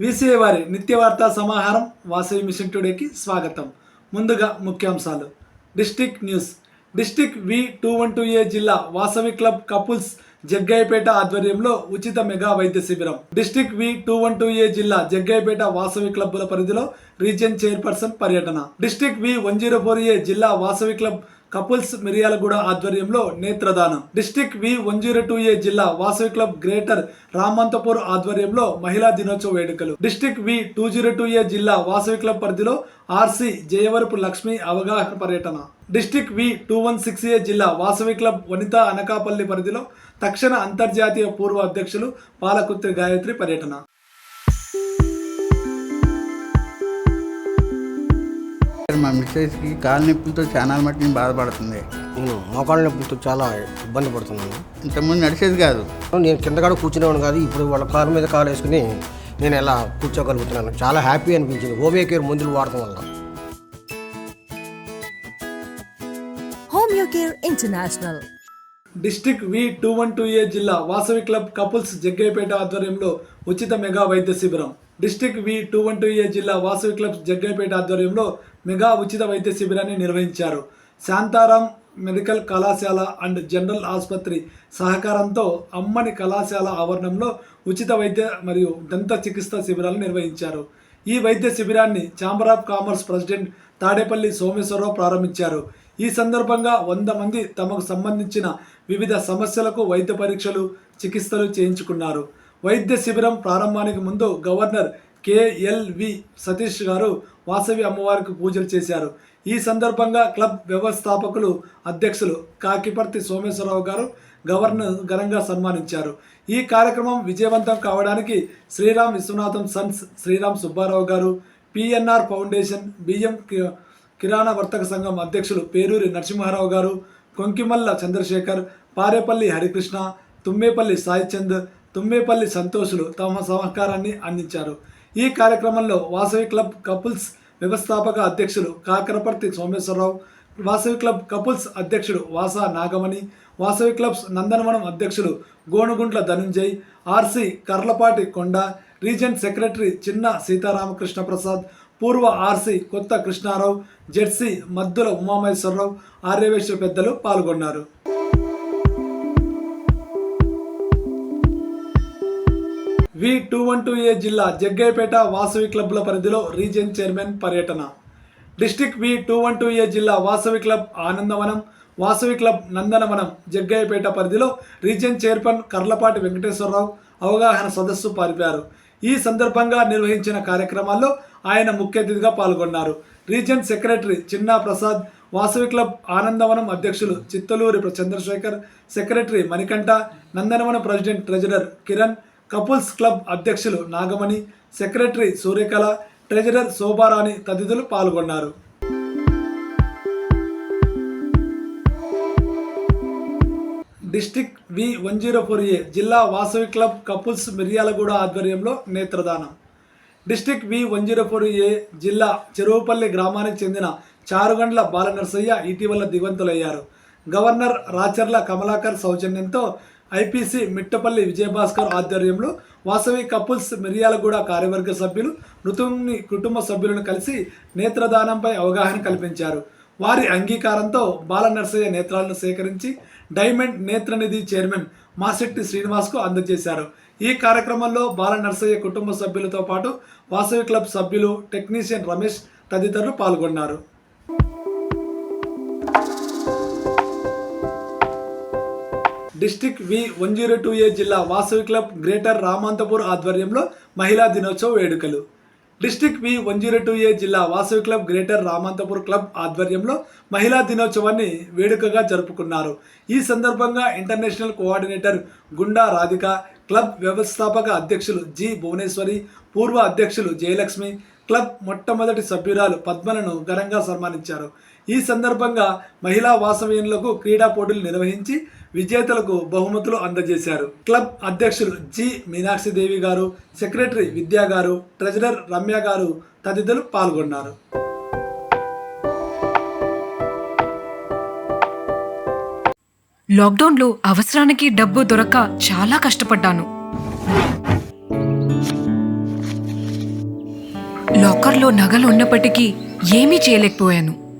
జై వీసీఏ వారి నిత్య వార్తా సమాహారం వాసవి మిషన్ టుడేకి స్వాగతం. ముందుగా ముఖ్యాంశాలు. District news. District V two one two A జిల్లా వాసవి క్లబ్ కపుల్స్ జగ్గయ్యపేట ఆధ్వర్యంలో ఉచిత మెగా వైద్య శిబిరం. District V two one two A జిల్లా జగ్గయ్యపేట వాసవి క్లబ్బుల పరిధిలో రీజియన్ చైర్పర్సన్ పర్యటన. District V one zero four A జిల్లా వాసవి క్లబ్ కపుల్స్ మిరియాలగూడ ఆధ్వర్యంలో నేత్రదానం. District V one zero two A జిల్లా వాసవి క్లబ్ గ్రేటర్ రామంతపూర్ ఆధ్వర్యంలో మహిళా దినోత్సవ వేడుకలు. District V two zero two A జిల్లా వాసవి క్లబ్ పరిధిలో ఆర్సి జయవరపు లక్ష్మి అవగాహన పర్యటన. District V two one six A జిల్లా వాసవి క్లబ్ వనిత అనకాపల్లి పరిధిలో తక్షణ అంతర్జాతీయ పూర్వ అధ్యక్షులు పాలకుత్రి గాయత్రి పర్యటన. మా మిస్సెస్కి కాలు నొప్పులతో చాలా మట్టుకు బాధపడుతుంది. నేను మోకాళ్ళ నొప్పులతో చాలా ఇబ్బంది పడుతున్నాను. ఇంతకుముందు నడిచేది కాదు. నేను కింద కూడా కూర్చునేవాడు కాదు ఇప్పుడు వాళ్ళ కాలు మీద కాలు వేసుకుని నేను ఎలా కూర్చోగలుగుతున్నాను. చాలా హ్యాపీ అనిపించింది. హోమియో కేర్ మందులు వాడటం వల్ల. Homeocare International. District V two one two A జిల్లా వాసవి క్లబ్ కపుల్స్ జగ్గయ్యపేట ఆధ్వర్యంలో ఉచిత మెగా వైద్య శిబిరం. District V two one two A జిల్లా వాసవి క్లబ్ జగ్గయ్యపేట ఆధ్వర్యంలో మెగా ఉచిత వైద్య శిబిరాన్ని నిర్వహించారు. శాంతారాం మెడికల్ కళాశాల అండ్ జనరల్ ఆసుపత్రి సహకారంతో అమ్మని కళాశాల ఆవరణంలో ఉచిత వైద్య మరియు దంత చికిత్స శిబిరాలు నిర్వహించారు. ఈ వైద్య శిబిరాన్ని chamber of commerce president Tadepalli Someswararao ప్రారంభించారు. ఈ సందర్భంగా వంద మంది తమకు సంబంధించిన వివిధ సమస్యలకు వైద్య పరీక్షలు చికిత్సలు చేయించుకున్నారు. వైద్య శిబిరం ప్రారంభానికి ముందు గవర్నర్ కేఎల్వి సతీష్ గారు వాసవి అమ్మవారికి పూజలు చేశారు. ఈ సందర్భంగా క్లబ్ వ్యవస్థాపకులు అధ్యక్షులు కాకిపర్తి సోమేశ్వరరావు గారు గవర్నర్ ఘనంగా సన్మానించారు. ఈ కార్యక్రమం విజయవంతం కావడానికి Sriram Viswanatham sons Sriram Subbarao garu PNR foundation బియ్యం కి- కిరాణా వర్తక సంఘం అధ్యక్షులు పేరూరి నరసింహారావు గారు కొంకిమల్ల చంద్రశేఖర్ పారేపల్లి హరికృష్ణ తుమ్మేపల్లి సాయిచంద్ తుమ్మేపల్లి సంతోషులు తమ సహకారాన్ని అందించారు. ఈ కార్యక్రమంలో వాసవి క్లబ్ కపుల్స్ వ్యవస్థాపక అధ్యక్షులు కాకరపర్తి సోమేశ్వరరావు వాసవి క్లబ్ కపుల్స్ అధ్యక్షుడు వాసా నాగమణి వాసవి క్లబ్స్ నందనవనం అధ్యక్షులు గోనుగుంట్ల ధనుంజయ్ ఆర్సి కర్లపాటి కొండ రీజన్ సెక్రటరీ చిన్న సీతారామకృష్ణ ప్రసాద్ పూర్వ ఆర్సి కొత్త కృష్ణారావు జెర్సీ మద్దుల ఉమామహేశ్వరరావు ఆర్యవేశ్వర పెద్దలు పాల్గొన్నారు. V two one two A జిల్లా జగ్గైపేట వాసవి క్లబ్ల పరిధిలో రీజియన్ చైర్మన్ పర్యటన. District V two one two A జిల్లా వాసవి క్లబ్ ఆనందవనం వాసవి క్లబ్ నందనవనం జగ్గయ్యపేట పరిధిలో రీజియన్ చైర్మన్ కర్లపాటి వెంకటేశ్వరరావు అవగాహన సదస్సు పారిపారు. ఈ సందర్భంగా నిర్వహించిన కార్యక్రమాల్లో ఆయన ముఖ్య అతిథిగా పాల్గొన్నారు. Region secretary Chinna Prasad Vasavi club Anandavanam అధ్యక్షులు Chittaluri Chandrasekhar secretary Manikanta Nandanavanam president treasurer Kiran couples club అధ్యక్షులు నాగమణి సెక్రటరీ సూర్యకళ ట్రెజరర్ శోభారాణి తదితరులు పాల్గొన్నారు. District V one zero four A జిల్లా వాసవి క్లబ్ కపుల్స్ మిర్యాలగూడ ఆధ్వర్యంలో నేత్రదానం. District V one zero four A జిల్లా చెరువుపల్లి గ్రామానికి చెందిన చారుగండ్ల బాలనరసయ్య ఇటీవల దిగంతులయ్యారు గవర్నర్ రాచర్ల కమలాకర్ సౌజన్యంతో ఐపీసీ మిట్టపల్లి విజయభాస్కర్ ఆధ్వర్యంలో వాసవి కపుల్స్ మిర్యాలగూడ కార్యవర్గ సభ్యులు మృతుని కుటుంబ సభ్యులను కలిసి నేత్రదానంపై అవగాహన కల్పించారు. వారి అంగీకారంతో బాల నర్సయ్య నేత్రాలను సేకరించి డైమండ్ నేత్రనిధి చైర్మన్ మాసెట్టి శ్రీనివాస్కు అందజేశారు. ఈ కార్యక్రమంలో బాల నర్సయ్య కుటుంబ సభ్యులతో పాటు వాసవి క్లబ్ సభ్యులు టెక్నీషియన్ రమేష్ తదితరులు పాల్గొన్నారు. District V one zero two A జిల్లా వాసవి క్లబ్ గ్రేటర్ రామాంతపూర్ ఆధ్వర్యంలో మహిళా దినోత్సవ వేడుకలు. District V one zero two A జిల్లా Vasavi club greater Ramanthapur club ఆధ్వర్యంలో మహిళా దినోత్సవాన్ని వేడుకగా జరుపుకున్నారు. ఈ సందర్భంగా ఇంటర్నేషనల్ కోఆర్డినేటర్ గుండా రాధిక క్లబ్ వ్యవస్థాపక అధ్యక్షులు జి భువనేశ్వరి పూర్వ అధ్యక్షులు జయలక్ష్మి క్లబ్ మొట్టమొదటి సభ్యురాలు పద్మలను ఘనంగా సన్మానించారు. ఈ సందర్భంగా మహిళా వాసవీయులకు క్రీడా పోటీలు నిర్వహించి విజేతలకు బహుమతులు అందజేశారు. క్లబ్ అధ్యక్షులు జి మీనాక్షిదేవి గారు సెక్రటరీ విద్యా గారు ట్రెజరర్ రమ్య గారు తదితరులు పాల్గొన్నారు. లాక్డౌన్లో అవసరానికి డబ్బు దొరక్క చాలా కష్టపడ్డాను. లాకర్లో నగలు ఉన్నప్పటికీ ఏమీ చేయలేకపోయాను.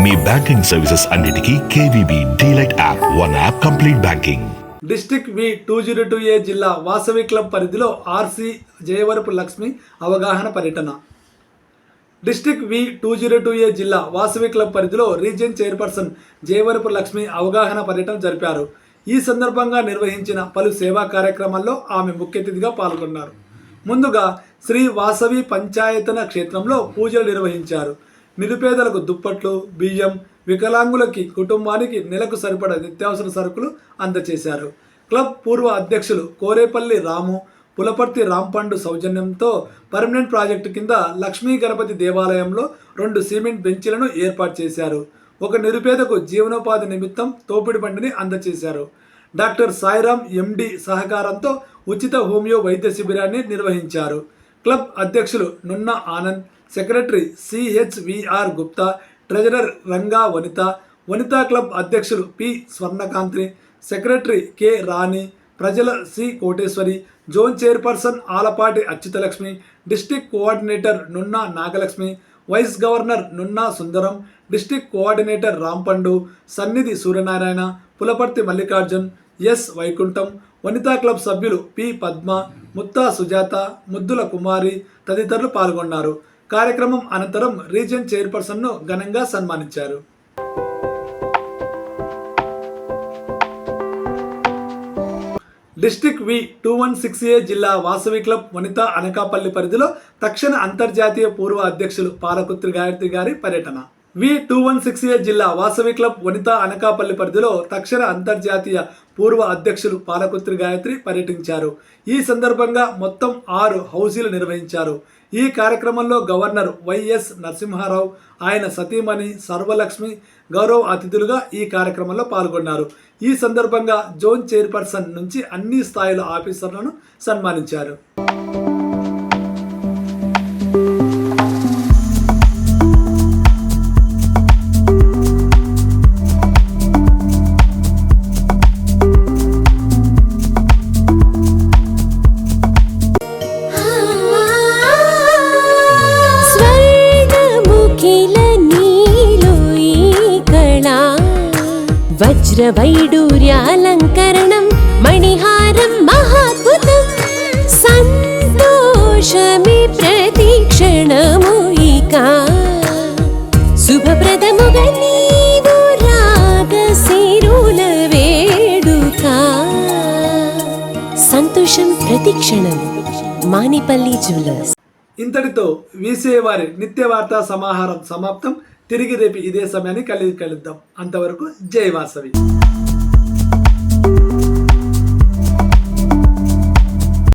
మీ బ్యాంకింగ్ సర్వీసెస్ అన్నిటికీ KVB DLite app one app complete banking. District V two zero two A జిల్లా వాసవి క్లబ్ పరిధిలో ఆర్సి జయవరపు లక్ష్మి అవగాహన పర్యటన. District V two zero two A జిల్లా వాసవి క్లబ్ పరిధిలో రీజియన్ చైర్పర్సన్ జయవరపు లక్ష్మి అవగాహన పర్యటన జరిపారు. ఈ సందర్భంగా నిర్వహించిన పలు సేవా కార్యక్రమాల్లో ఆమె ముఖ్య అతిథిగా పాల్గొన్నారు. ముందుగా శ్రీ వాసవి పంచాయతన క్షేత్రంలో పూజలు నిర్వహించారు. నిరుపేదలకు దుప్పట్లు బియ్యం వికలాంగులకి కుటుంబానికి నెలకు సరిపడ నిత్యావసర సరుకులు అందజేశారు క్లబ్ పూర్వ అధ్యక్షులు కోరేపల్లి రాము పులపర్తి రాంపండు సౌజన్యంతో పర్మనెంట్ ప్రాజెక్టు కింద లక్ష్మీ గణపతి దేవాలయంలో రెండు సిమెంట్ బెంచీలను ఏర్పాటు చేశారు. ఒక నిరుపేదకు జీవనోపాధి నిమిత్తం తోపిడి బండిని అందజేశారు డాక్టర్ సాయిరాం ఎండి సహకారంతో ఉచిత హోమియో వైద్య శిబిరాన్ని నిర్వహించారు. క్లబ్ అధ్యక్షులు Nunna Anand secretary CHVR Gupta treasurer Ranga Vanitha Vanitha club అధ్యక్షులు P Swarnakanthi secretary K Rani ప్రజల C Koteswari zone chairperson Alapati Achyutalakshmi district coordinator Nunna Nagalakshmi vice governor Nunna Sundaram district coordinator Rampandu Sannidhi Suryanarayana Pulaparthi Mallikarjun S Vaikuntham Vanitha club సభ్యులు P Padma Mutta Sujatha Muddula Kumari తదితరులు పాల్గొన్నారు. కార్యక్రమం అనంతరం region చైర్పర్సన్ను ఘనంగా సన్మానించారు. District V two one six A జిల్లా Vasavi club వనిత అనకాపల్లి పరిధిలో తక్షణ అంతర్జాతీయ పూర్వ అధ్యక్షులు పాలకుత్రి గాయత్రి గారి పర్యటన. V two one six A జిల్లా వాసవి క్లబ్ వనిత అనకాపల్లి పరిధిలో తక్షణ అంతర్జాతీయ పూర్వ అధ్యక్షులు పాలకుత్రి గాయత్రి పర్యటించారు. ఈ సందర్భంగా మొత్తం ఆరు హౌసీలు నిర్వహించారు. ఈ కార్యక్రమంలో గవర్నర్ వైఎస్ నరసింహారావు ఆయన సతీమణి సర్వలక్ష్మి గౌరవ అతిథులుగా ఈ కార్యక్రమంలో పాల్గొన్నారు. ఈ సందర్భంగా జోన్ చైర్పర్సన్ నుంచి అన్ని స్థాయిల ఆఫీసర్లను సన్మానించారు. వజ్రవైడూర్యాలంకరణం మణిహారం మహాద్భుతం సంతోషమి ప్రతిక్షణము ఇక. శుభప్రదముగా నీవు రాగశిరుల వేడుక. సంతోషం ప్రతిక్షణం మానిపల్లి జ్యువెలర్స్. ఇంతటితో వీసే వారి నిత్య వార్తా సమాహారం సమాప్తం. తిరిగి రేపు ఇదే సమయాన్ని కలిగి కలుద్దాం. అంతవరకు జై వాసవి.